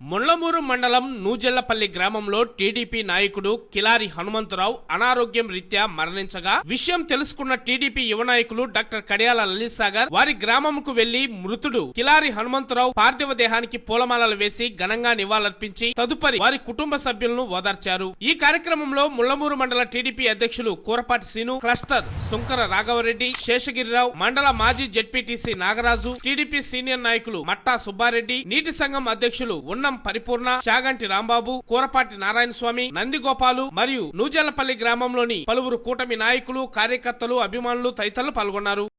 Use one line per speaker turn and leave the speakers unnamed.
ముళ్ళమూరు మండలం నూజెల్లపల్లి గ్రామంలో టీడీపీ నాయకుడు కిలారి హనుమంతరావు అనారోగ్యం రీత్యా మరణించగా విషయం తెలుసుకున్న టీడీపీ యువ నాయకులు డాక్టర్ కడియాల లలిత్ సాగర్ వారి గ్రామంకు వెళ్ళి మృతుడు కిలారి హనుమంతరావు పార్థివ దేహానికి పూలమాలలు వేసి ఘనంగా నివాళులర్పించి తదుపరి వారి కుటుంబ సభ్యులను ఓదార్చారు. ఈ కార్యక్రమంలో ముళ్ళమూరు మండల టీడీపీ అధ్యక్షులు కూరపాటి సీను క్లస్టర్ సుంకర రాఘవరెడ్డి శేషగిరిరావు మండల మాజీ జెడ్పీటీసీ నాగరాజు టీడీపీ సీనియర్ నాయకులు మట్టా సుబ్బారెడ్డి నీటి సంఘం అధ్యక్షులు ఉన్న పరిపూర్ణ చాగంటి రాంబాబు కూరపాటి నారాయణ స్వామి నందిగోపాలు మరియు నూజల్లపల్లి గ్రామంలోని పలువురు కూటమి నాయకులు కార్యకర్తలు అభిమానులు తదితరులు పాల్గొన్నారు.